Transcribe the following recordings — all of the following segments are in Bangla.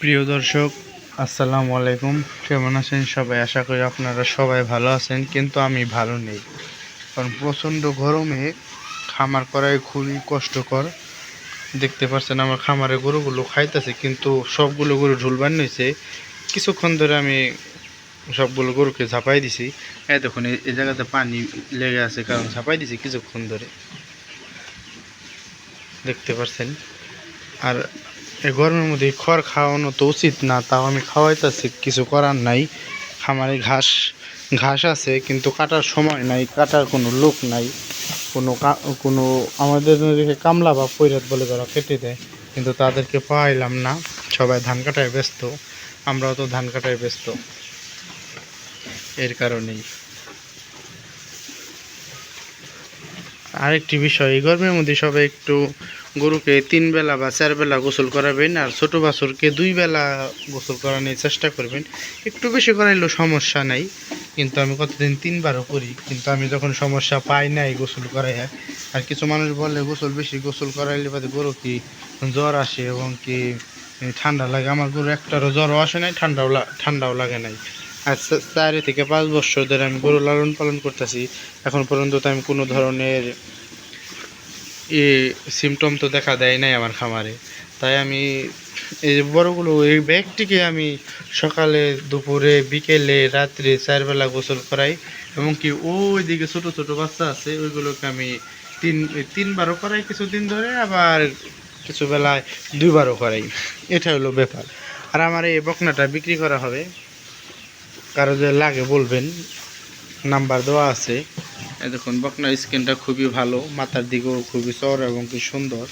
প্রিয় দর্শক, আসসালামু আলাইকুম। কেমন আছেন সবাই? আশা করি আপনারা সবাই ভালো আছেন, কিন্তু আমি ভালো নেই। কারণ প্রচণ্ড গরমে খামার করাই খুবই কষ্টকর। দেখতে পাচ্ছেন আমার খামারে গরুগুলো খাইতেছে, কিন্তু সবগুলো গরু ঝুলবান হয়েছে কিছুক্ষণ ধরে আমি সবগুলো গরুকে ঝাঁপাই দিছি। এই এই জায়গাতে পানি লেগে আছে, কারণ ঝাঁপাই দিছি কিছুক্ষণ ধরে। দেখতে পাচ্ছেন? আর এই গরমের মধ্যে খড় খাওয়ানো তো উচিত না, তাও আমি খাওয়াইতেছি, কিছু করার নাই। খামারে ঘাস ঘাস আছে, কিন্তু কাটার সময় নাই, কাটার কোনো লোক নাই। কোনো কোনো আমাদের নদীকে কামলা বা পৈরাত বলে তারা কেটে দেয়, কিন্তু তাদেরকে পাইলাম না। সবাই ধান কাটায় ব্যস্ত, আমরাও তো ধান কাটায় ব্যস্ত। এর কারণেই। আরেকটি বিষয়, এই গরমের মধ্যে সবাই একটু গরুকে তিন বেলা বা চার বেলা গোসল করাবেন আর ছোট বাছুরকে দুই বেলা গোসল করানোর চেষ্টা করবেন। একটু বেশি করাইলেও সমস্যা নাই, কিন্তু আমি কতদিন তিনবারও করি, কিন্তু আমি যখন সমস্যা পাই নাই গোসল করাই আর কিছু মানুষ বলে গোসল বেশি গোসল করাইলে বাদে গরু কি জ্বর আসে এবং কি ঠান্ডা লাগে? আমার গরু একটারও জ্বরও আসে নাই, ঠান্ডাও ঠান্ডাও লাগে নাই। আর চারি থেকে পাঁচ বছর ধরে আমি গরু লালন পালন করতেছি। এখন পর্যন্ত তো আমি কোনো ধরনের ই সিমটম তো দেখা দেয় নাই আমার খামারে। তাই আমি এই বড়গুলো, এই ব্যাগটিকে আমি সকালে, দুপুরে, বিকেলে, রাত্রে চারবেলা গোসল করাই এবং কি ওই দিকে ছোট ছোট বাচ্চা আছে, ওইগুলোকে আমি তিন, তিনবারও করাই কিছুদিন ধরে, আবার কিছু বেলায় দুইবারও করাই। এটা হলো ব্যাপার। আর আমার এই বকনাটা বিক্রি করা হবে। কারও যে লাগে বলবেন, নাম্বার দেওয়া আছে। এই দেখুন বকনার স্কিনটা খুবই ভালো, মাথার দিকেও খুবই চর এবং কি সুন্দর।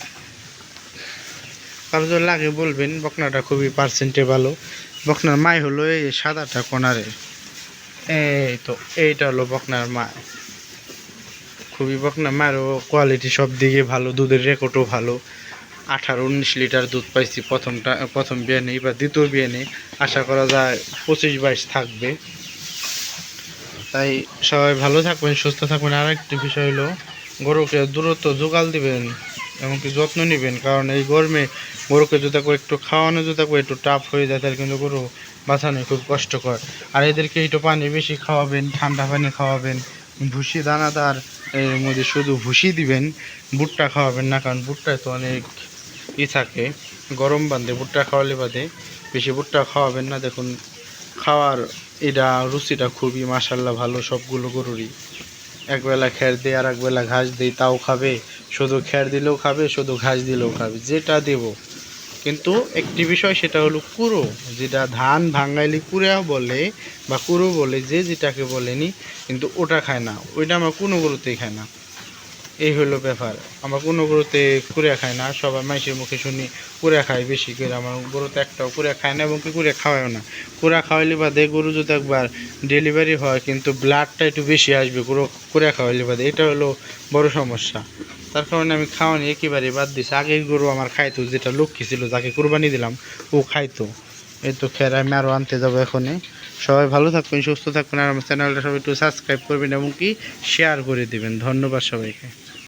কারও যদি লাগে বলবেন, বকনাটা খুবই পার্সেন্টে ভালো বকনার মাই হলো এই সাদাটা কোনারে। এই তো, এইটা হলো বকনার মা খুবই বকনার মায়েরও কোয়ালিটি সব দিকে ভালো, দুধের রেকর্ডও ভালো। আঠারো, উনিশ লিটার দুধ পাইছি প্রথমটা, প্রথম বিয়ে নেই বা দ্বিতীয় বিয়ে নেই আশা করা যায় পঁচিশ বাইশ থাকবে। তাই সবাই ভালো থাকবেন, সুস্থ থাকবেন। আর একটি বিষয় হলো, গরুকে দূরত্ব জোগাল দিবেন এমনকি যত্ন নেবেন, কারণ এই গরমে গরুকে যদি করে একটু খাওয়ানো, যদি করে একটু টাফ হয়ে যায়, তাহলে কিন্তু গরু বাঁচানো খুব কষ্টকর। আর এদেরকে একটু পানি বেশি খাওয়াবেন, ঠান্ডা পানি খাওয়াবেন, ভুসি দানাদার, এর মধ্যে শুধু ভুসি দিবেন, ভুট্টা খাওয়াবেন না, কারণ ভুট্টায় তো অনেক ই থাকে, গরম বাঁধে, ভুট্টা খাওয়ালে বাদে বেশি ভুট্টা খাওয়াবেন না। দেখুন খাওয়ার এটা রুচিটা খুবই মাসাল্লাহ ভালো সবগুলো গরুরই। একবেলা খ্যার দিয়ে আর একবেলা ঘাস দিই তাও খাবে। শুধু খ্যার দিলেও খাবে, শুধু ঘাস দিলেও খাবে, যেটা দেব। কিন্তু একটি বিষয় সেটা হলো কুড়ো যেটা ধান ভাঙ্গাইলে কুড়া বলে বা কুড়ো বলে যে যেটাকে বলেনি, কিন্তু ওটা খায় না। ওইটা আমার কোনো গরুতেই খায় না। এই হলো ব্যাপার। আমার কোনো গরুতে কুড়া খায় না, সবাই মাইসের মুখে শুনি কুড়া খায় বেশি করে। আমার গরুতে একটাও কুড়া খায় না এবং কি কুড়া খাওয়ায়ও না। কুড়া খাওয়াইলে বাদে গরু যদি একবার ডেলিভারি হয়, কিন্তু ব্লাডটা একটু বেশি আসবে গরু কুড়া খাওয়াইলে বাদে। এটা হলো বড় সমস্যা। তার কারণে আমি খাওয়ানি, একেবারে বাদ দিছি। আগের গরু আমার খাইতো, যেটা লক্ষ্মী ছিল, যাকে কোরবানি দিলাম, ও খাইতো। এই তো খের, আমি আরও আনতে যাব এখনই। সবাই ভালো থাকবেন, সুস্থ থাকবেন, আর আমার চ্যানেলটা সবাই একটু সাবস্ক্রাইব করবেন এবং কি শেয়ার করে দিবেন। ধন্যবাদ সবাইকে।